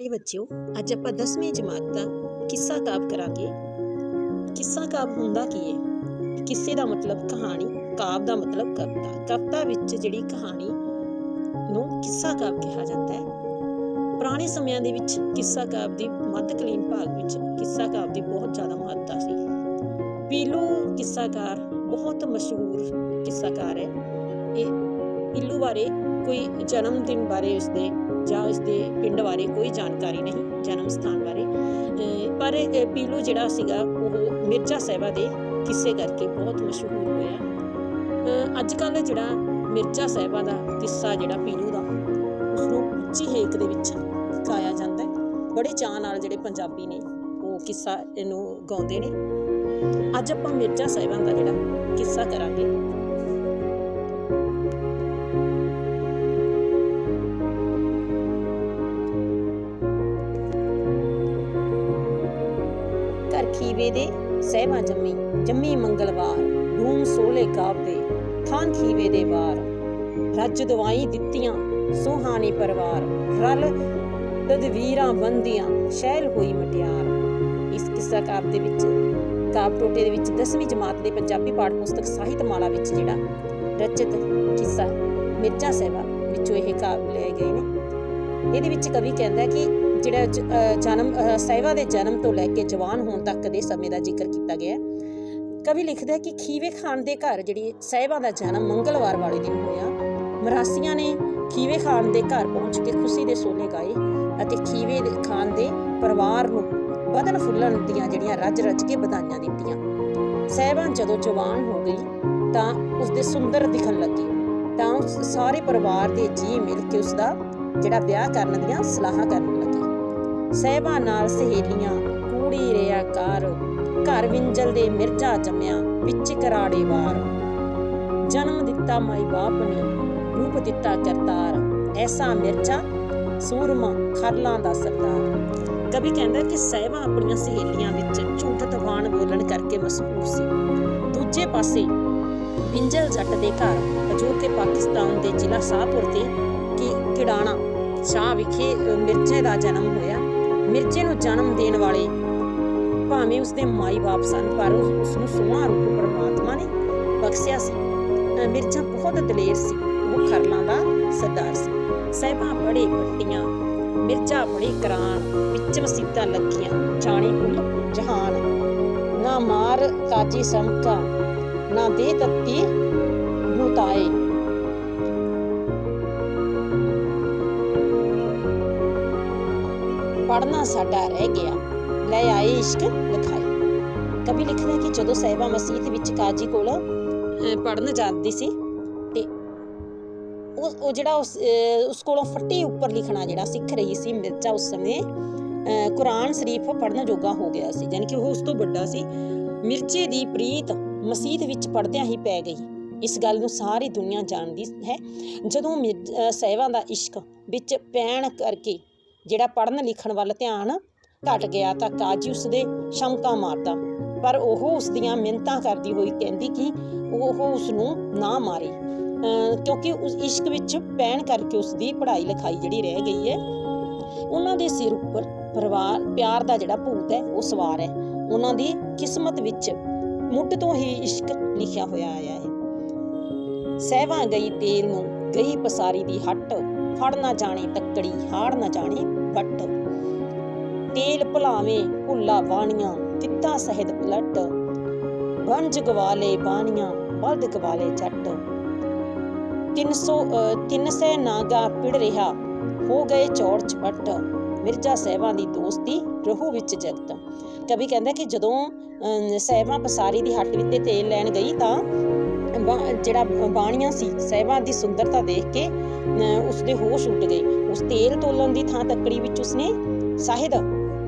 ਇਹ ਬੱਚਿਓ, ਅੱਜ ਆਪਾਂ 10ਵੀਂ ਜਮਾਤ ਦਾ ਕਿੱਸਾ ਕਾਵ ਕਰਾਂਗੇ। ਕਿੱਸਾ ਕਾਵ ਹੁੰਦਾ ਕੀ ਹੈ ਕਿੱਸੇ ਦਾ ਮਤਲਬ ਕਹਾਣੀ, ਕਾਵ ਦਾ ਮਤਲਬ ਕਵਿਤਾ। ਕਵਿਤਾ ਵਿੱਚ ਜਿਹੜੀ ਕਹਾਣੀ ਨੂੰ ਕਿੱਸਾ ਕਾਵ ਕਿਹਾ ਜਾਂਦਾ ਹੈ। ਪੁਰਾਣੇ ਸਮਿਆਂ ਦੇ ਵਿੱਚ ਕਿੱਸਾ ਕਾਵ ਦੀ ਮੱਧਕਾਲੀਨ ਭਾਗ ਵਿੱਚ ਕਿੱਸਾ ਕਾਵ ਦੀ ਬਹੁਤ ਜ਼ਿਆਦਾ ਮਹੱਤਤਾ ਸੀ। ਪੀਲੂ ਕਿੱਸਾਕਾਰ ਬਹੁਤ ਮਸ਼ਹੂਰ ਕਿੱਸਾਕਾਰ ਹੈ। ਇਹ ਪੀਲੂ ਬਾਰੇ ਕੋਈ ਜਨਮ ਦਿਨ ਬਾਰੇ ਉਸਦੇ ਜਾਂ ਉਸਦੇ ਪਿੰਡ ਬਾਰੇ ਕੋਈ ਜਾਣਕਾਰੀ ਨਹੀਂ, ਜਨਮ ਸਥਾਨ ਬਾਰੇ। ਪਰ ਪੀਲੂ ਜਿਹੜਾ ਸੀਗਾ, ਉਹ ਮਿਰਜ਼ਾ ਸਾਹਿਬਾ ਦੇ ਕਿੱਸੇ ਕਰਕੇ ਬਹੁਤ ਮਸ਼ਹੂਰ ਹੋਇਆ। ਅੱਜ ਕੱਲ ਜਿਹੜਾ ਮਿਰਜ਼ਾ ਸਾਹਿਬਾ ਦਾ ਕਿੱਸਾ ਜਿਹੜਾ ਪੀਲੂ ਦਾ ਉਸ ਨੂੰ ਉੱਚੀ ਹੇਕ ਦੇ ਵਿੱਚ ਗਾਇਆ ਜਾਂਦਾ ਹੈ। ਬੜੇ ਚਾਅ ਨਾਲ ਜਿਹੜੇ ਪੰਜਾਬੀ ਨੇ ਉਹ ਕਿੱਸਾ ਇਹਨੂੰ ਗਾਉਂਦੇ ਨੇ। ਅੱਜ ਆਪਾਂ ਮਿਰਜ਼ਾ ਸਾਹਿਬਾਂ ਦਾ ਜਿਹੜਾ ਕਿੱਸਾ ਕਰਾਂਗੇ। ਦੇ ਸਹਿਬਾ ਜੰਮੀ ਜੰਮੀ ਮੰਗਲਵਾਰ ਧੂਮ ਸੋਲੇ ਕਾਬਦੇ ਥਾਨ ਖੀਵੇ ਦੇ ਵਾਰ। ਰੱਜ ਦਵਾਈ ਦਿੱਤੀਆਂ ਸੁਹਾਣੀ ਪਰਿਵਾਰ, ਰਲ ਤਦਵੀਰਾਂ ਬੰਦੀਆਂ ਸ਼ੈਲ ਹੋਈ ਮਟਿਆਰ। ਇਸ ਕਿੱਸਾ ਕਾਵ ਦੇ ਵਿੱਚ, ਕਾਵ ਟੋਟੇ ਦੇ ਵਿੱਚ 10ਵੀਂ ਜਮਾਤ ਦੇ ਪੰਜਾਬੀ ਪਾਠ ਪੁਸਤਕ ਸਾਹਿਤ ਮਾਲਾ ਵਿੱਚ ਜਿਹੜਾ ਰਚਿਤ ਕਿੱਸਾ ਮਿਰਜ਼ਾ ਸਹਿਬਾ ਵਿੱਚੋਂ ਇਹ ਕਾਵ ਲਏ ਗਏ ਨੇ। ਇਹਦੇ ਵਿੱਚ ਕਵੀ ਕਹਿੰਦਾ ਕਿ ਜਿਹੜਾ ਜਨਮ ਅਹ ਸਾਹਿਬਾ ਦੇ ਜਨਮ ਤੋਂ ਲੈ ਕੇ ਜਵਾਨ ਹੋਣ ਤੱਕ ਦੇ ਸਮੇਂ ਦਾ ਜ਼ਿਕਰ ਕੀਤਾ ਗਿਆ ਹੈ। ਕਵੀ ਲਿਖਦਾ ਹੈ ਕਿ ਖੀਵੇ ਖਾਨ ਦੇ ਘਰ ਜਿਹੜੀ ਸਾਹਿਬਾ ਦਾ ਜਨਮ ਮੰਗਲਵਾਰ ਵਾਲੇ ਦਿਨ ਹੋਇਆ। ਮਰਾਸੀਆਂ ਨੇ ਖੀਵੇ ਖਾਨ ਦੇ ਘਰ ਪਹੁੰਚ ਕੇ ਖੁਸ਼ੀ ਦੇ ਸੋਲੇ ਗਾਏ ਅਤੇ ਖੀਵੇ ਖਾਨ ਦੇ ਪਰਿਵਾਰ ਨੂੰ ਵਧਨ ਫੁੱਲਣ ਦੀਆਂ ਜਿਹੜੀਆਂ ਰੱਜ ਰੱਜ ਕੇ ਵਧਾਈਆਂ ਦਿੱਤੀਆਂ। ਸਾਹਿਬਾ ਜਦੋਂ ਜਵਾਨ ਹੋ ਗਈ ਤਾਂ ਉਸਦੇ ਸੁੰਦਰ ਦਿਖਣ ਲੱਗੀ। ਤਾਂ ਉਸ ਸਾਰੇ ਪਰਿਵਾਰ ਦੇ ਜੀ ਮਿਲ ਕੇ ਉਸਦਾ ਜਿਹੜਾ ਵਿਆਹ ਕਰਨ ਦੀਆਂ ਸਲਾਹਾਂ ਕਰਨ ਲੱਗੇ। ਸਹਿਬਾ ਨਾਲ ਸਹੇਲੀਆਂ ਕੂੜੀ ਰਿਆ ਕਾਰ ਘਰ ਵਿੰਜਲ ਦੇ ਮਿਰਜ਼ਾ ਜੰਮਿਆ ਵਿੱਚ ਕਰਾੜੇ ਵਾਰ। ਜਨਮ ਦਿੱਤਾ ਮਾਈ ਬਾਪ ਨੇ ਰੂਪ ਦਿੱਤਾ ਕਰਤਾਰ। ਐਸਾ ਮਿਰਜ਼ਾ ਸੂਰਮਾ ਖਰਲਾਂ ਦਾ ਸਰਦਾਰ। ਕਵੀ ਕਹਿੰਦਾ ਕਿ ਸਹਿਬਾ ਆਪਣੀਆਂ ਸਹੇਲੀਆਂ ਵਿੱਚ ਝੂਠ ਤਵਾਨ ਬੋਲਣ ਕਰਕੇ ਮਸ਼ਹੂਰ ਸੀ। ਦੂਜੇ ਪਾਸੇ ਬਿੰਜਲ ਜੱਟ ਦੇ ਘਰ ਜੋ ਕਿ ਪਾਕਿਸਤਾਨ ਦੇ ਜ਼ਿਲ੍ਹਾ ਸ਼ਾਹਪੁਰ ਤੇ ਕਿ ਕਿੜਾਣਾ ਸ਼ਾਹ ਵਿਖੇ ਅ, ਮਿਰਜ਼ੇ ਦਾ ਜਨਮ ਹੋਇਆ। ਮਿਰਚੇ ਨੂੰ ਜਨਮ ਦੇਣ ਵਾਲੇ। ਭਾਵੇਂ ਉਸਦੇ ਮਾਈ-ਬਾਪ ਸਨ, ਪਰ ਉਸ ਨੂੰ ਸੋਹਣਾ ਰੂਪ ਪਰਮਾਤਮਾ ਨੇ ਬਖਸ਼ਿਆ ਸੀ। ਮਿਰਚਾ ਮਿਰਜ਼ਾ ਬਹੁਤ ਦਲੇਰ ਸੀ, ਉਹ ਖਰਲਾਂ ਦਾ ਸਰਦਾਰ ਸੀ। ਸਹਿਬਾਂ ਬੜੇ ਪੱਟੀਆਂ ਮਿਰਜ਼ਾ ਬੜੀ ਕਰਾਨ ਵਿੱਚ ਮਸੀਤਾਂ ਲੱਗੀਆਂ ਜਾਣੀ ਕੁੱਲ ਜਹਾਨ। ਨਾ ਮਾਰ ਕਾਜੀ ਸਮਕਾ ਨਾ ਦੇ ਤੱਤੀ ਮੁਤਾਏ। ਪੜਨਾ ਸਾਡਾ ਰਹਿ ਗਿਆ। ਲੈ ਆਏ ਇਸ਼ਕ ਲਿਖਾਈ। ਕਵੀ ਲਿਖਦਾ ਕਿ ਜਦੋਂ ਸਾਹਿਬਾ ਮਸੀਤ ਵਿੱਚ ਕਾਜੀ ਕੋਲ ਪੜਨ ਜਾਂਦੀ ਸੀ ਤੇ ਉਹ ਉਹ ਜਿਹੜਾ ਉਸ ਉਸ ਕੋਲੋਂ ਫੱਟੀ ਉੱਪਰ ਲਿਖਣਾ ਜਿਹੜਾ ਸਿੱਖ ਰਹੀ ਸੀ ਮਿਰਜ਼ਾ ਉਸ ਸਮੇਂ ਕੁਰਾਨ ਸ਼ਰੀਫ ਪੜਨ ਜੋਗਾ ਹੋ ਗਿਆ ਸੀ। ਯਾਨੀ ਕਿ ਉਹ ਉਸ ਤੋਂ ਵੱਡਾ ਸੀ। ਮਿਰਜ਼ੇ ਦੀ ਪ੍ਰੀਤ ਮਸੀਤ ਵਿੱਚ ਪੜਦਿਆਂ ਹੀ ਪੈ ਗਈ। ਇਸ ਗੱਲ ਨੂੰ ਸਾਰੀ ਦੁਨੀਆ ਜਾਣਦੀ ਹੈ। ਜਦੋਂ ਮਿਰਜ਼- ਸਾਹਿਬਾਂ ਦਾ ਇਸ਼ਕ ਵਿੱਚ ਪੈਣ ਕਰਕੇ ਜਿਹੜਾ ਪੜਨ ਲਿਖਣ ਵੱਲ ਧਿਆਨ ਘਟ ਗਿਆ ਤਾਂ ਕਾਜੀ ਉਸਦੇ ਸ਼ਮਕਾ ਮਾਰਦਾ। ਪਰ ਉਹ ਉਸ ਦੀਆਂ ਮਿੰਤਾਂ ਕਰਦੀ ਹੋਈ ਕਹਿੰਦੀ ਕਿ ਉਹ ਉਸ ਨੂੰ ਨਾ ਮਾਰੇ। ਕਿਉਂਕਿ ਉਸ ਇਸ਼ਕ ਵਿੱਚ ਪੈਣ ਕਰਕੇ ਉਸ ਦੀ ਪੜ੍ਹਾਈ ਲਿਖਾਈ ਜਿਹੜੀ ਰਹਿ ਗਈ ਹੈ, ਉਹਨਾਂ ਦੇ ਸਿਰ ਉੱਪਰ ਪਰਿਵਾਰ, ਪਿਆਰ ਦਾ ਜਿਹੜਾ ਭੂਤ ਹੈ, ਉਹ ਸਵਾਰ ਹੈ। ਉਹਨਾਂ ਦੀ ਕਿਸਮਤ ਵਿੱਚ ਮੁੱਢ ਤੋਂ ਹੀ ਇਸ਼ਕ ਲਿਖਿਆ ਹੋਇਆ ਆਇਆ ਹੈ। ਸਹਿਵਾ ਗਈ ਤੇਲ ਨੂੰ ਗਈ ਪਸਾਰੀ ਦੀ ਹੱਟ ਫੜ ਨਾ ਜਾਣੀ ਤੱਕੜੀ ਹਾੜ ਨਾ ਜਾਣੀ ਵੱਟ। ਤੇਲ ਭੁਲਾਵੇਂ ਭੁੱਲਾ ਬਾਣੀਆਂ ਤਿੱਤਾ ਸਹਿਤ ਪਲਟ। ਬੰਜ ਗਵਾਲੇ ਬਾਣੀਆਂ ਬਲਦ ਗਵਾਲੇ ਜੱਟ। 300 300 ਨਾਗਾ ਪਿੜ ਰਿਹਾ ਹੋ ਗਏ ਚੌੜ ਚਪਟ। ਮਿਰਜ਼ਾ ਸਾਹਿਬਾਂ ਦੀ ਦੋਸਤੀ ਰਹੂ ਵਿੱਚ ਜਗਤ। ਕਵੀ ਕਹਿੰਦਾ ਕਿ ਜਦੋਂ ਅਹ, ਸਾਹਿਬਾਂ ਪਸਾਰੀ ਦੀ ਹੱਟ ਵਿੱਚ ਤੇਲ ਲੈਣ ਗਈ ਤਾਂ ਜਿਹੜਾ ਬਾਣੀਆਂ ਸੀ ਸਾਹਿਬਾਂ ਦੀ ਸੁੰਦਰਤਾ ਦੇਖ ਕੇ ਅਹ, ਉਸਦੇ ਹੋਸ਼ ਉੱਡ ਗਏ। ਉਸ ਤੇਲ ਤੋਲਣ ਦੀ ਥਾਂ ਤੱਕੜੀ ਵਿੱਚ ਉਸਨੇ ਸਾਹਿਦ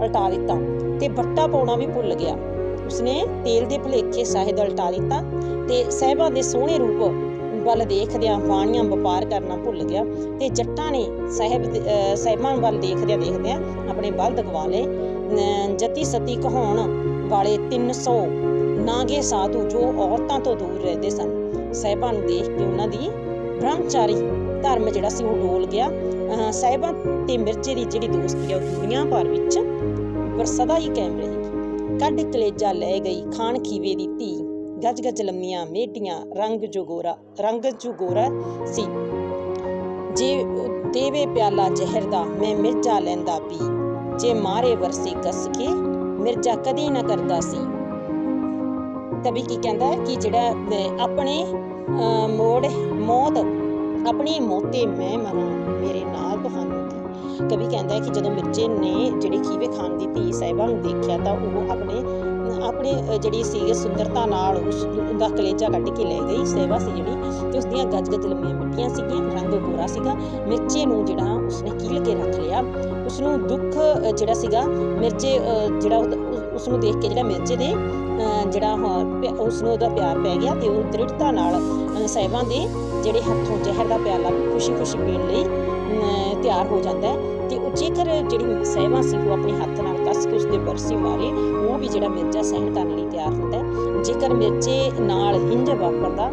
ਉਲਟਾ ਦਿੱਤਾ ਤੇ ਬੱਟਾ ਪਾਉਣਾ ਵੀ ਭੁੱਲ ਗਿਆ। ਉਸਨੇ ਤੇਲ ਦੇ ਭੁਲੇਖੇ ਸਾਹਿਦ ਉਲਟਾ ਦਿੱਤਾ ਤੇ ਸਾਹਿਬਾਂ ਦੇ ਸੋਹਣੇ ਰੂਪ ਵੱਲ ਦੇਖਦਿਆਂ ਬਾਣੀਆਂ ਵਪਾਰ ਕਰਨਾ ਭੁੱਲ ਗਿਆ ਤੇ ਜੱਟਾਂ ਨੇ ਸਾਹਿਬ ਦੇ- ਅਹ, ਸਾਹਿਬਾਂ ਵੱਲ ਦੇਖਦਿਆਂ ਦੇਖਦਿਆਂ ਆਪਣੇ ਬਲ ਦਗਵਾ ਲਏ। ਅਹ, ਜਤੀ ਸਤੀ ਕਹਾਉਣ ਵਾਲੇ 300 ਨਾਗੇ ਸਾਧੂ ਜੋ ਔਰਤਾਂ ਤੋਂ ਦੂਰ ਰਹਿੰਦੇ ਸਨ। ਸਾਹਿਬਾਂ ਨੂੰ ਦੇਖ ਕੇ ਉਹਨਾਂ ਦੀ ਬ੍ਰਹਮਚਾਰੀ ਧਰਮ ਜਿਹੜਾ ਸੀ ਉਹ ਡੋਲ ਗਿਆ। ਅਹ ਤੇ ਮਿਰਜ਼ੇ ਦੀ ਜਿਹੜੀ ਦੋਸਤੀ ਆ, ਉਹ ਦੁਨੀਆ ਭਰ ਵਿੱਚ ਪਰ ਸਦਾ ਹੀ ਕਾਇਮ ਰਹੇਗੀ ਕੱਢ ਕਲੇਜਾ ਲੈ ਗਈ ਖਾਨ ਖੀਵੇ ਦੀ ਧੀ। ਗੱਜ ਗੱਜ ਲੰਮੀਆਂ ਮੇਟੀਆਂ, ਰੰਗ ਜੁਗੋਰਾ ਰੰਗ ਜੁਗੋਰਾ ਸੀ। ਜੇ ਦੇਵੇ ਪਿਆਲਾ ਜ਼ਹਿਰ ਦਾ, ਮੈਂ ਮਿਰਜ਼ਾ ਲੈਂਦਾ ਪੀ। ਜੇ ਮਾਰੇ ਵਰਸੇ ਕੱਸ ਕੇ, ਮਿਰਜ਼ਾ ਕਦੀ ਨਾ ਕਰਦਾ ਸੀ। ਕਵੀ ਕੀ ਕਹਿੰਦਾ ਕਿ ਜਿਹੜਾ ਆਪਣੇ ਮੋੜ, ਮੌਤ, ਆਪਣੀ ਮੌਤੇ ਮੈਂ ਮਰਾਂ, ਮੇਰੇ ਨਾਲ ਤੁਹਾਨੂੰ ਕਵੀ ਕਹਿੰਦਾ ਹੈ ਕਿ ਜਦੋਂ ਮਿਰਜ਼ੇ ਨੇ ਜਿਹੜੀ ਖੀਵੇ ਖਾਨ ਦੀ ਧੀ ਸਾਹਿਬਾਂ ਨੂੰ ਦੇਖਿਆ ਤਾਂ ਉਹ ਆਪਣੇ ਆਪਣੇ ਜਿਹੜੀ ਸੀ ਸੁੰਦਰਤਾ ਨਾਲ ਉਸ ਦਾ ਕਲੇਜਾ ਕੱਢ ਕੇ ਲੈ ਗਈ। ਸੇਵਾ ਸੀ ਜਿਹੜੀ ਤੇ ਉਸ ਦੀਆਂ ਗੱਜ ਲੰਮੀਆਂ ਮਿੱਟੀਆਂ ਸੀਗੀਆਂ, ਰੰਗ ਗੋਰਾ ਸੀਗਾ। ਮਿਰਜ਼ੇ ਨੂੰ ਜਿਹੜਾ ਉਸਨੇ ਕੀਲ ਕੇ ਰੱਖ ਲਿਆ। ਉਸ ਨੂੰ ਦੁੱਖ ਜਿਹੜਾ ਸੀਗਾ ਮਿਰਜ਼ੇ ਜਿਹੜਾ ਉਸ ਨੂੰ ਦੇਖ ਕੇ ਜਿਹੜਾ ਮਿਰਜ਼ੇ ਦੇ ਜਿਹੜਾ ਉਸ ਨੂੰ ਉਹਦਾ ਪਿਆਰ ਪੈ ਗਿਆ ਤੇ ਉਹ ਦ੍ਰਿੜਤਾ ਨਾਲ ਅਹ, ਸਾਹਿਬਾਂ ਦੇ ਜਿਹੜੇ ਹੱਥੋਂ ਜ਼ਹਿਰ ਦਾ ਪਿਆਲਾ ਖੁਸ਼ੀ-ਖੁਸ਼ੀ ਪੀਣ ਲਈ ਤਿਆਰ ਹੋ ਜਾਂਦਾ ਹੈ ਤੇ ਉਹ ਜੇਕਰ ਜਿਹੜੀ ਸਾਹਿਬਾਂ ਸੀ ਉਹ ਆਪਣੇ ਹੱਥ ਨਾਲ ਕੱਸ ਕੇ ਉਸਦੇ ਬਰਸੀ ਮਾਰੇ ਉਹ ਵੀ ਜਿਹੜਾ ਮਿਰਜ਼ਾ ਸਹਿਣ ਕਰਨ ਲਈ ਤਿਆਰ ਹੁੰਦਾ ਹੈ। ਜੇਕਰ ਮਿਰਜ਼ੇ ਨਾਲ ਇੰਜ ਵਾਪਰਦਾ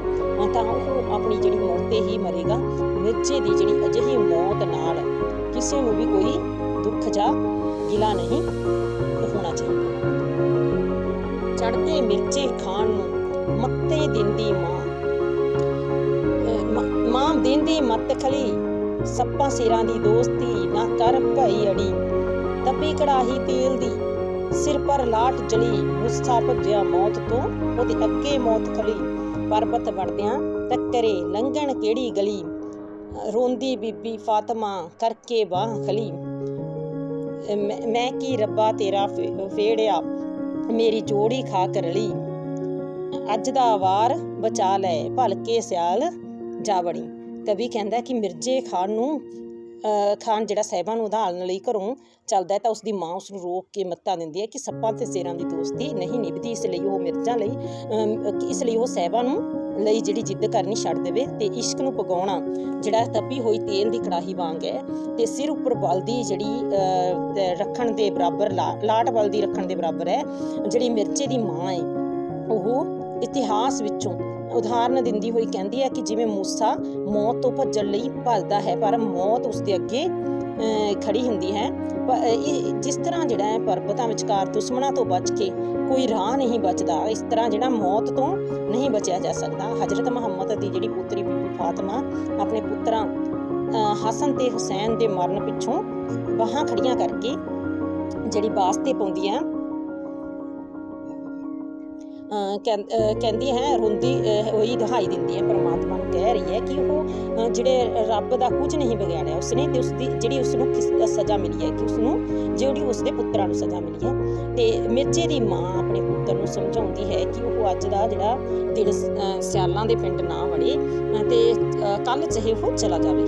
ਤਾਂ ਉਹ ਆਪਣੀ ਜਿਹੜੀ ਮੌਤ ਤੇ ਹੀ ਮਰੇਗਾ। ਮਿਰਜ਼ੇ ਦੀ ਜਿਹੜੀ ਅਜਿਹੀ ਮੌਤ ਨਾਲ ਕਿਸੇ ਨੂੰ ਵੀ ਕੋਈ ਦੁੱਖ ਜਾਂ ਗਿਲਾ ਨਹੀਂ ਹੋਣਾ ਚਾਹੀਦਾ। ਚੜਦੇ ਮਿਰਚੇ ਖਾਣ ਨੂੰ ਮੱਤੇ ਦਿੰਦੀ ਮਾਂ। ਮਾਂ ਦਿੰਦੀ ਮੱਤ ਖਲੀ, ਸੱਪਾਂ ਸਿਰਾਂ ਦੀ ਦੋਸਤੀ ਨਾ ਕਰ ਭਈ ਅੜੀ। ਤਪੀ ਕੜਾਹੀ ਤੇਲ ਦੀ, ਸਿਰ ਪਰ ਲਾਟ ਜਲੀ, ਮੁੱਸਾ ਭੱਜਿਆ ਮੌਤ ਤੋਂ, ਉਹਦੇ ਅੱਗੇ ਮੌਤ ਖਲੀ। ਪਰਬਤ ਵੜਦਿਆਂ ਟੱਕਰੇ ਲੰਘਣ ਕਿਹੜੀ ਗਲੀ? ਰੋਂਦੀ ਬੀਬੀ ਫਾਤਮਾ ਕਰਕੇ ਬਾਹ ਖਲੀ। ਮੈਂ ਕੀ ਰੱਬਾ ਤੇਰਾ ਫੇੜਿਆ? ਮੇਰੀ ਜੋੜੀ ਖਾਕ ਰਲੀ। ਅੱਜ ਦਾ ਵਾਰ ਬਚਾ ਲੈ ਭਲਕੇ ਸਿਆਲ ਜਾਵੜੀ। ਕਵੀ ਕਹਿੰਦਾ ਕਿ ਮਿਰਜ਼ੇ ਖਾਨ ਨੂੰ ਅਹ ਖਾਨ ਜਿਹੜਾ ਸਾਹਿਬਾਂ ਨੂੰ ਉਧਾਲਣ ਲਈ ਘਰੋਂ ਚੱਲਦਾ ਤਾਂ ਉਸ ਦੀ ਮਾਂ ਉਸ ਨੂੰ ਰੋਕ ਕੇ ਮੱਤਾ ਦਿੰਦੀ ਹੈ ਕਿ ਸੱਪਾਂ ਤੇ ਸੇਰਾਂ ਦੀ ਦੋਸਤੀ ਨਹੀਂ ਨਿਭਦੀ ਇਸ ਲਈ ਉਹ ਮਿਰਜ਼ਾਂ ਲਈ ਅਮ, ਇਸ ਲਈ ਉਹ ਸਾਹਿਬਾਂ ਨੂੰ ਲਈ ਜਿਹੜੀ ਜਿੱਦ ਕਰਨੀ ਛੱਡ ਦੇਵੇ ਤੇ ਇਸ਼ਕ ਨੂੰ ਪਗਾਉਣਾ ਜਿਹੜਾ ਤਪੀ ਹੋਈ ਤੇਲ ਦੀ ਕੜਾਹੀ ਵਾਂਗ ਹੈ, ਤੇ ਸਿਰ ਉੱਪਰ ਬਲਦੀ ਜਿਹੜੀ ਰੱਖਣ ਦੇ ਬਰਾਬਰ ਲਾ- ਲਾਟ ਬਲਦੀ ਰੱਖਣ ਦੇ ਬਰਾਬਰ ਹੈ, ਜਿਹੜੀ ਮਿਰਚੇ ਦੀ ਮਾਂ ਹੈ, ਉਹ ਇਤਿਹਾਸ ਵਿੱਚੋਂ ਉਦਾਹਰਨ ਦਿੰਦੀ ਹੋਈ ਕਹਿੰਦੀ ਹੈ ਕਿ ਜਿਵੇਂ ਮੂਸਾ ਮੌਤ ਤੋਂ ਭੱਜਣ ਲਈ ਭੱਜਦਾ ਹੈ, ਪਰ ਮੌਤ ਉਸ ਦੇ ਅੱਗੇ ਖੜੀ ਹੁੰਦੀ ਹੈ। ਪ- ਇਹ ਜਿਸ ਤਰ੍ਹਾਂ ਜਿਹੜਾ ਹੈ ਪਰਬਤਾਂ ਵਿਚਕਾਰ ਦੁਸ਼ਮਣਾਂ ਤੋਂ ਬਚ ਕੇ ਕੋਈ ਰਾਹ ਨਹੀਂ ਬਚਦਾ, ਇਸ ਤਰ੍ਹਾਂ ਜਿਹੜਾ ਮੌਤ ਤੋਂ ਨਹੀਂ ਬਚਿਆ ਜਾ ਸਕਦਾ। ਹਜ਼ਰਤ ਮੁਹੰਮਦ ਦੀ ਜਿਹੜੀ ਪੁੱਤਰੀ ਬੀਬੀ ਫਾਤਿਮਾ ਆਪਣੇ ਪੁੱਤਰਾਂ ਹਸਨ ਤੇ ਹੁਸੈਨ ਦੇ ਮਰਨ ਪਿੱਛੋਂ ਬਾਹਾਂ ਖੜੀਆਂ ਕਰਕੇ ਜਿਹੜੀ ਵਾਸਤੇ ਪਾਉਂਦੀ ਹੈ ਕਹਿੰਦੀ ਹੈ, ਰੋਂਦੀ, ਅਹ ਹੋਈ ਦਹਾਈ ਦਿੰਦੀ ਹੈ, ਪਰਮਾਤਮਾ ਨੂੰ ਕਹਿ ਰਹੀ ਹੈ ਕਿ ਉਹ ਜਿਹੜੇ ਰੱਬ ਦਾ ਕੁਝ ਨਹੀਂ ਵਿਗਾੜਿਆ, ਉਸਨੇ ਤੇ ਉਸਦੀ, ਜਿਹੜੀ ਉਸ ਨੂੰ ਕਿਸ ਸਜ਼ਾ ਮਿਲੀ ਹੈ ਕਿ ਉਸ ਨੂੰ ਜਿਹੜੀ ਉਸਦੇ ਪੁੱਤਰਾਂ ਨੂੰ ਸਜ਼ਾ ਮਿਲੀ ਹੈ। ਤੇ ਮਿਰਜ਼ੇ ਦੀ ਮਾਂ ਆਪਣੇ ਪੁੱਤਰ ਨੂੰ ਸਮਝਾਉਂਦੀ ਹੈ ਕਿ ਉਹ ਅੱਜ ਦਾ ਜਿਹੜਾ ਦਿਨ ਸਿਆਲਾਂ ਦੇ ਪਿੰਡ ਨਾ ਵੜੇ ਤੇ ਕੱਲ ਚਾਹੇ ਉਹ ਚਲਾ ਜਾਵੇ।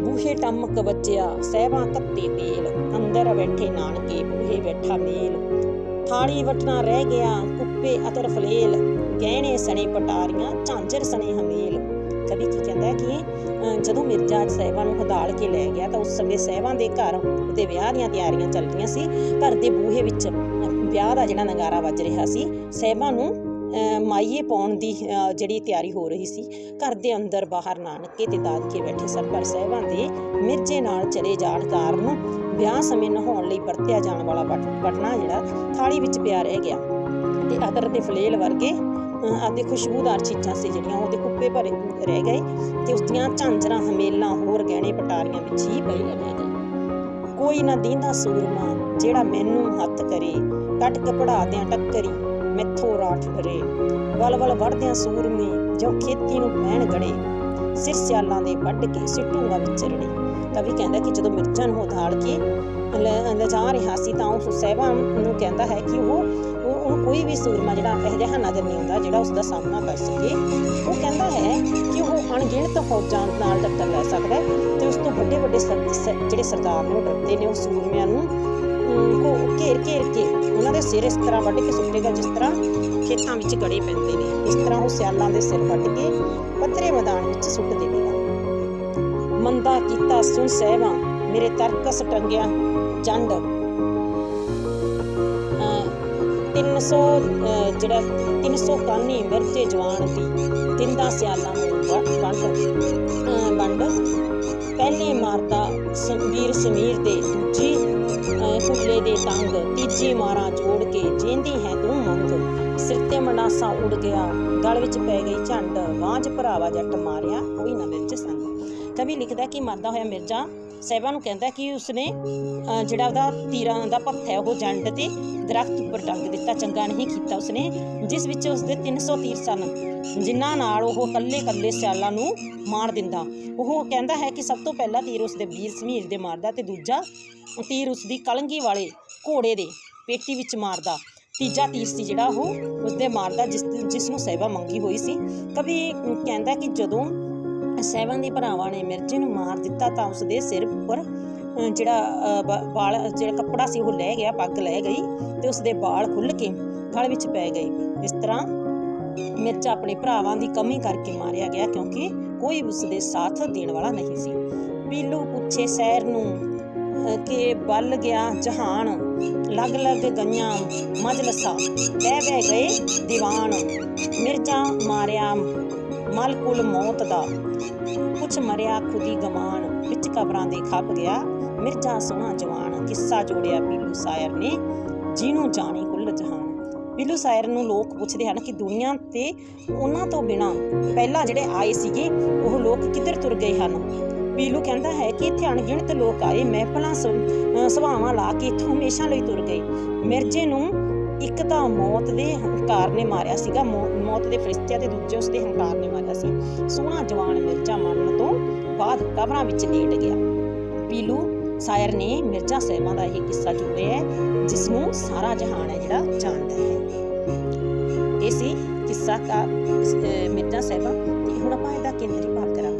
ਬੂਹੇ ਟਮਕ ਵੱਜਿਆ, ਸਹਿਬਾਂ ਕੱਤੇ ਤੇਲ, ਅੰਦਰ ਬੈਠੇ ਨਾਨਕੇ, ਬੂਹੇ ਬੈਠਾ ਮੇਲ। ਥਾਲੀ ਵਟਣਾ ਰਹਿ ਗਿਆ ਕੁੱਪੇ ਅਤਰ ਫਲੇਲ ਗਹਿਣੇ ਸਣੇ ਪਟਾਰੀਆਂ ਝਾਂਜਰ ਸਣੇ ਹਮੇਲ। ਕਵੀ ਕੀ ਕਹਿੰਦਾ ਕਿ ਜਦੋਂ ਮਿਰਜ਼ਾ ਸਾਹਿਬਾਂ ਨੂੰ ਹਦਾਲ ਕੇ ਲੈ ਗਿਆ ਤਾਂ ਉਸ ਸਮੇਂ ਸਾਹਿਬਾਂ ਦੇ ਘਰ ਉਹਦੇ ਵਿਆਹ ਦੀਆਂ ਤਿਆਰੀਆਂ ਚੱਲ ਰਹੀਆਂ ਸੀ। ਘਰ ਦੇ ਬੂਹੇ ਵਿੱਚ ਵਿਆਹ ਦਾ ਜਿਹੜਾ ਨਗਾਰਾ ਵੱਜ ਰਿਹਾ ਸੀ ਸਾਹਿਬਾਂ ਨੂੰ ਅਹ, ਮਾਈਏ ਪਾਉਣ ਦੀ ਜਿਹੜੀ ਤਿਆਰੀ ਹੋ ਰਹੀ ਸੀ। ਘਰ ਦੇ ਅੰਦਰ ਬਾਹਰ ਨਾਨਕੇ ਤੇ ਦਾਦਕੇ ਬੈਠੇ ਸਨ ਪਰ ਸਾਹਿਬਾਂ ਦੇ ਮਿਰਜ਼ੇ ਨਾਲ ਚਲੇ ਜਾਣ ਕਾਰਨ ਵਿਆਹ ਸਮੇਂ ਨਹਾਉਣ ਲਈ ਵਰਤਿਆ ਜਾਣ ਵਾਲਾ ਬਟ- ਬਟਨਾ ਜਿਹੜਾ ਥਾਲੀ ਵਿੱਚ ਪਿਆ ਰਹਿ ਗਿਆ। ਤੇ ਅਦਰ ਤੇ ਫਲੇਲ ਵਰਗੇ ਅਹ, ਖੁਸ਼ਬੂਦਾਰ ਚੀਜ਼ਾਂ ਸੀ ਜਿਹੜੀਆਂ ਉਹਦੇ ਕੁੱਪੇ ਭਰੇ ਰਹਿ ਗਏ ਤੇ ਉਸ ਦੀਆਂ ਝਾਂਜਰਾਂ ਹਮੇਲਾਂ ਹੋਰ ਗਹਿਣੇ ਪਟਾਰੀਆਂ ਵਿੱਚ ਹੀ ਪਏ ਰਹਿ ਗਏ। ਕੋਈ ਨਾ ਦੀਂਦਾ ਸੂਰਮਾ ਜਿਹੜਾ ਮੈਨੂੰ ਹੱਥ ਕਰੇ ਕੱਟ ਕਪੜਾ ਦਿਆਂ ਟੱਕਰੀ ਮੈਥੋਂ ਰਾਠ ਡਰੇ ਵਲ ਵਲ ਵੜਦਿਆਂ ਸੂਰਮੇ ਜਿਉਂ ਖੇਤੀ ਨੂੰ ਪੈਣ ਗੜੇ ਸਿਰ ਸਿਆਲਾਂ ਦੇ ਵੱਢ ਕੇ ਸਿੱਟੂਗਾ ਵਿਚਰੜੇ ਕਵੀ ਕਹਿੰਦਾ ਕਿ ਜਦੋਂ ਮਿਰਚਾਂ ਨੂੰ ਉਧਾੜ ਕੇ ਲਿਜਾ ਰਿਹਾ ਸੀ ਤਾਂ ਉਹ ਸਹਿਬਾਂ ਨੂੰ ਕਹਿੰਦਾ ਹੈ ਕਿ ਉਹ ਉਹ ਕੋਈ ਵੀ ਸੂਰਮਾ ਜਿਹੜਾ ਇਹੋ ਜਿਹਾ ਨਜ਼ਰ ਨਹੀਂ ਆਉਂਦਾ ਜਿਹੜਾ ਉਸ ਦਾ ਸਾਹਮਣਾ ਕਰ ਸਕੇ। ਉਹ ਕਹਿੰਦਾ ਹੈ ਕਿ ਉਹ ਅਣਗਿਣਤ ਫੌਜਾਂ ਨਾਲ ਟੱਕਰ ਲੈ ਸਕਦਾ ਹੈ ਤੇ ਉਸ ਤੋਂ ਵੱਡੇ ਵੱਡੇ ਜਿਹੜੇ ਸਰਦਾਰ ਨੇ ਉਹ ਡਰਦੇ ਨੇ ਉਹ ਸੂਰਮਿਆਂ ਨੂੰ। ਅਮ, ਕੋ ਘੇਰ ਘੇਰ ਕੇ ਉਹਨਾਂ ਦੇ ਸਿਰ ਇਸ ਤਰ੍ਹਾਂ ਵੱਢ ਕੇ ਸੁੱਟੇਗਾ ਜਿਸ ਤਰ੍ਹਾਂ ਖੇਤਾਂ ਵਿੱਚ ਗੜੇ ਪੈਂਦੇ ਨੇ। ਇਸ ਤਰ੍ਹਾਂ ਉਹ ਸਿਆਲਾਂ ਦੇ ਸਿਰ ਵੱਢ ਕੇ ਪੱਧਰੇ ਮੈਦਾਨ ਵਿੱਚ ਸੁੱਟ ਦੇਵੇਗਾ ਮੰਦਾ ਕੀਤਾ ਸੁਣ ਸਹਿਬਾਂ ਮੇਰੇ ਤਰਕਸ ਟੰਗਿਆ ਜੰਡ 300 ਜਿਹੜਾ 300 ਮਿਰਚੇ ਜਵਾਨ ਦੀ ਤਿੰਦਾ ਸਿਆਲਾਂ ਨੂੰ ਵੰਡ ਵੰਡ। ਪਹਿਲੇ ਮਾਰਦਾ ਸ- ਸਮੀਰ ਦੇ ਦੂਜੀ, ਅਹ ਦੇ ਤੰਗ, ਤੀਜੀ ਮਾਰਾਂ ਜੋੜ ਕੇ ਜੇਂਦੀ ਹੈ ਤੂੰ ਮੰਗ। ਸਿਰ ਤੇ ਮਨਾਸਾ ਉੜ ਗਿਆ। ਗਲ ਵਿੱਚ ਪੈ ਗਈ ਝੰਡ। ਵਾਂਝ ਭਰਾਵਾ ਜੱਟ ਮਾਰਿਆ ਕੋਈ ਨਾ ਮਿਰਜ ਸੰਗ। ਕਵੀ ਲਿਖਦਾ ਕਿ ਮਰਦਾ ਹੋਇਆ ਮਿਰਜ਼ਾ ਸਾਹਿਬਾਂ ਨੂੰ ਕਹਿੰਦਾ ਕਿ ਉਸਨੇ ਜਿਹੜਾ ਉਹਦਾ ਤੀਰਾਂ ਦਾ ਪੱਥ ਹੈ, ਉਹ ਜੰਡ ਤੇ ਦਰਖਤ ਉੱਪਰ ਟੰਗ ਦਿੱਤਾ, ਚੰਗਾ ਨਹੀਂ ਕੀਤਾ ਉਸਨੇ, ਜਿਸ ਵਿੱਚ ਉਸਦੇ 300 ਤੀਰ ਸਨ, ਜਿਨ੍ਹਾਂ ਨਾਲ ਉਹ ਕੱਲੇ-ਕੱਲੇ ਸਿਆਲਾਂ ਨੂੰ ਮਾਰ ਦਿੰਦਾ। ਉਹ ਕਹਿੰਦਾ ਹੈ ਕਿ ਸਭ ਤੋਂ ਪਹਿਲਾ ਤੀਰ ਉਸਦੇ ਵੀਰ ਸਮੀਰ ਦੇ ਮਾਰਦਾ ਤੇ ਦੂਜਾ ਤੀਰ ਉਸਦੀ ਕਲੰਗੀ ਵਾਲੇ ਘੋੜੇ ਦੇ ਪੇਟੀ ਵਿੱਚ ਮਾਰਦਾ। ਤੀਜਾ ਤੀਰ ਸੀ ਜਿਹੜਾ ਉਹ, ਉਸਦੇ ਮਾਰਦਾ ਜਿਸ ਜਿਸ ਨੂੰ ਸਹਿਬਾ ਮੰਗੀ ਹੋਈ ਸੀ। ਕਵੀ ਕਹਿੰਦਾ ਕਿ ਜਦੋਂ ਸਹਿਬਾਂ ਦੇ ਭਰਾਵਾਂ ਨੇ ਮਿਰਜ਼ੇ ਨੂੰ ਮਾਰ ਦਿੱਤਾ ਤਾਂ ਉਸਦੇ ਸਿਰ ਉੱਪਰ ਜਿਹੜਾ ਵਾਲ, ਜਿਹੜਾ ਕੱਪੜਾ ਸੀ ਉਹ ਲੈ ਗਿਆ, ਪੱਗ ਲੈ ਗਈ ਤੇ ਉਸਦੇ ਵਾਲ ਖੁੱਲ ਕੇ ਗਲ ਵਿੱਚ ਪੈ ਗਏ। ਇਸ ਤਰ੍ਹਾਂ ਮਿਰਜ਼ਾ ਆਪਣੇ ਭਰਾਵਾਂ ਦੀ ਕਮੀ ਕਰਕੇ ਮਾਰਿਆ ਗਿਆ ਕਿਉਂਕਿ ਕੋਈ ਉਸਦੇ ਸਾਥ ਦੇਣ ਵਾਲਾ ਨਹੀਂ ਸੀ। ਪੀਲੂ ਪੁੱਛੇ ਸੈਰ ਨੂੰ ਕੇ ਬਲ ਗਿਆ ਜਹਾਨ, ਲਗ ਲਗ ਗਈਆਂ ਮਜਲਸਾ, ਬਹਿ ਬਹਿ ਗਏ ਦੀਵਾਨ। ਮਿਰਜ਼ਾ ਮਾਰਿਆ ਮਲ ਕੁਲ ਮੌਤ ਦਾ। ਕੁਛ ਮਰਿਆ ਖੁਦੀ ਗਮਾਨ ਵਿੱਚ ਕਬਰਾਂ ਦੇ ਖੱਪ ਗਿਆ ਮਿਰਜ਼ਾ ਸੋਹਣਾ ਜਵਾਨ। ਕਿੱਸਾ ਜੋੜਿਆ ਪੀਲੂ ਸਾਇਰ ਨੇ, ਜਿਹਨੂੰ ਜਾਣੀ ਕੁੱਲ ਜਹਾਨ। ਪੀਲੂ ਸਾਇਰ ਨੂੰ ਲੋਕ ਪੁੱਛਦੇ ਹਨ ਕਿ ਦੁਨੀਆ ਤੇ ਉਹਨਾਂ ਤੋਂ ਬਿਨਾ ਪਹਿਲਾਂ ਜਿਹੜੇ ਆਏ ਸੀਗੇ, ਉਹ ਲੋਕ ਕਿੱਧਰ ਤੁਰ ਗਏ ਹਨ? ਪੀਲੂ ਕਹਿੰਦਾ ਹੈ ਕਿ ਇੱਥੇ ਅਣਗਿਣਤ ਲੋਕ ਆਏ, ਮਹਿਫਲਾਂ ਸ- ਅਹ ਲਾ ਕੇ ਇੱਥੋਂ ਹਮੇਸ਼ਾ ਲਈ ਤੁਰ ਗਏ। ਮਿਰਜ਼ੇ ਨੂੰ ਇੱਕ ਤਾਂ ਮੌਤ ਦੇ ਹੰਕਾਰ ਨੇ ਮਾਰਿਆ ਸੀਗਾ ਮੌਤ ਦੇ ਫਰਿਸ਼ਤਿਆਂ ਤੇ ਦੂਜੇ ਉਸਦੇ ਹੰਕਾਰ ਨੇ ਮਾਰਿਆ ਸੀ। ਸੋਹਣਾ ਜਵਾਨ ਮਿਰਜ਼ਾ ਮਰਨ ਤੋਂ ਬਾਅਦ ਕਬਰਾਂ ਵਿੱਚ ਲੇਟ ਗਿਆ। ਪੀਲੂ ਸਾਇਰ ਨੇ ਮਿਰਜ਼ਾ ਸਾਹਿਬਾਂ ਦਾ ਇਹ ਕਿੱਸਾ ਜੋੜਿਆ ਹੈ ਜਿਸ ਨੂੰ ਸਾਰਾ ਜਹਾਨ ਹੈ ਜਿਹੜਾ ਜਾਣਦਾ ਹੈ। ਇਹ ਸੀ ਕਿੱਸਾ ਕਾ ਮਿਰਜ਼ਾ ਸਾਹਿਬਾਂ। ਤੇ ਹੁਣ ਆਪਾਂ ਇਹਦਾ ਕੇਂਦਰੀ ਭਾਵ ਕਰਾਂਗੇ।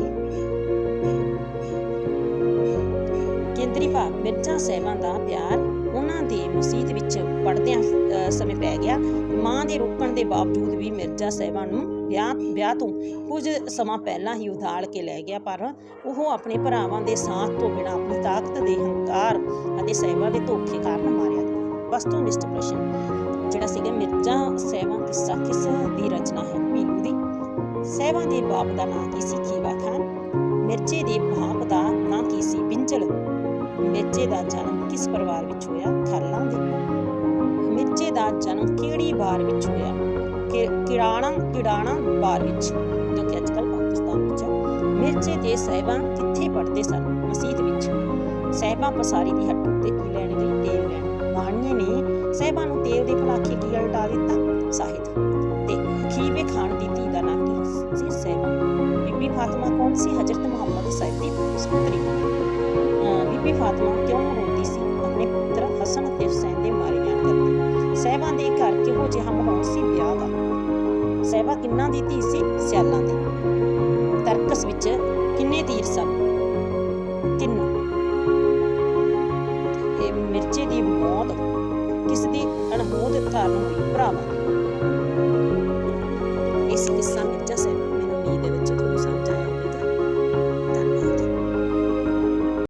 ਕੇਂਦਰੀ ਭਾਵ ਮਿਰਜ਼ਾ ਸਾਹਿਬਾਂ ਦਾ ਪਿਆਰ ਉਹਨਾਂ ਦੇ ਮਸਜਿਦ ਵਿੱਚ ਪੜਦਿਆਂ ਸਮੇਂ ਪੈ ਗਿਆ। ਮਾਂ ਦੇ ਰੋਕਣ ਦੇ ਬਾਵਜੂਦ ਵੀ ਮਿਰਜ਼ਾ ਸਾਹਿਬਾਂ ਨੂੰ ਵਿਆਹ ਵਿਆਹ ਤੋਂ ਕੁਝ ਸਮਾਂ ਪਹਿਲਾਂ ਹੀ ਉਧਾਲ ਕੇ ਲੈ ਗਿਆ, ਪਰ ਉਹ ਆਪਣੇ ਭਰਾਵਾਂ ਦੇ ਸਾਥ ਤੋਂ ਬਿਨਾਂ ਆਪਣੀ ਤਾਕਤ ਦੇ ਹੰਕਾਰ ਅਤੇ ਸਾਹਿਬਾਂ ਦੇ ਧੋਖੇ ਕਾਰਨ ਮਾਰਿਆ ਗਿਆ। ਵਸਤੂਨਿਸ਼ਟ ਪ੍ਰਸ਼ਨ, ਜਿਹੜਾ ਸੀਗਾ ਮਿਰਜ਼ਾ ਸਾਹਿਬਾਂ ਕਿੱਸਾ ਕਿਸ ਦੀ ਰਚਨਾ ਹੈ, ਮੀਨੂ ਦੀ। ਸਾਹਿਬਾਂ ਦੇ ਬਾਪ ਦਾ ਨਾਂ ਕੀ ਸੀ? ਖੀਵਾ ਖਾਨ। ਮਿਰਜ਼ੇ ਦੇ ਬਾਪ ਦਾ ਨਾਂ ਕੀ ਸੀ? ਬਿੰਜਲ ਮਿਰਜ਼ੇ ਦਾ ਜਨਮ ਕਿਸ ਪਰਿਵਾਰ ਵਿੱਚ ਹੋਇਆ? ਖਾਲਾਂ ਦੇ। ਮਿਰਜ਼ੇ ਦਾ ਜਨਮ ਕਿਹੜੀ ਬਾਰ ਵਿੱਚ ਹੋਇਆ? ਕਿ ਕਿਰਾਣਾ ਕਿੜਾਣਾ ਬਾਰ ਵਿੱਚ, ਜੋ ਕਿ ਅੱਜਕੱਲ ਪਾਕਿਸਤਾਨ ਵਿੱਚ ਮਿਰਜ਼ੇ ਦੇ ਸਹਿਬਾਂ ਕਿੱਥੇ ਪੜਦੇ ਸਨ? ਮਸਜਿਦ ਵਿੱਚ। ਸਹਿਬਾਂ ਪਸਾਰੀ ਦੀ ਹੱਟ ਉੱਤੇ ਕੀ ਲੈਣ ਗਈ? ਤੇਲ ਲੈਣ। ਮਾਣੀਏ ਨੇ ਸਹਿਬਾਂ ਨੂੰ ਤੇਲ ਦੇ ਭਲਾਖੇ ਕੀ ਉਲਟਾ ਦਿੱਤਾ? ਸਾਹਿਤ। ਤੇ ਖੀਵੇ ਖਾਨ ਦੀ ਧੀ ਦਾ ਨਾਂ ਕੀ ਸੀ ਸਹਿਬਾਂ? ਬੀਬੀ ਫਾਤਿਮਾ ਕੌਣ ਸੀ? ਹਜ਼ਰਤ ਮੁਹੰਮਦ ਸਾਹਿਬ ਦੀ ਸੁਪੁੱਤਰੀ ਬੀਬੀ ਫਾਤਿਮਾ ਕਿਉਂ ਰੋਂਦੀ ਸੀ? ਆਪਣੇ ਪੁੱਤਰ ਹਸਨ ਅਤੇ ਹੁਸੈਨ ਦੇ ਮਾਰੇ ਜਾਣ ਕਰਕੇ। ਸਹਿਬਾਂ ਦੇ ਘਰ ਕਿਹੋ ਜਿਹਾ ਮਾਹੌਲ ਸੀ ਵਿਆਹ ਦਾ? ਸਹਿਬਾ ਕਿੰਨਾ ਦੀ ਧੀ ਸੀ? ਸਿਆਲਾਂ ਦੀ। ਤਰਕਸ ਵਿੱਚ ਕਿੰਨੇ ਤੀਰ ਸਨ? ਤਿੰਨ। ਇਹ ਮਿਰਚੇ ਦੀ ਮੌਤ ਕਿਸ ਦੀ ਅਣਹੋਦ ਕਾਰਨ ਹੋਈ? ਭਰਾਵਾਂ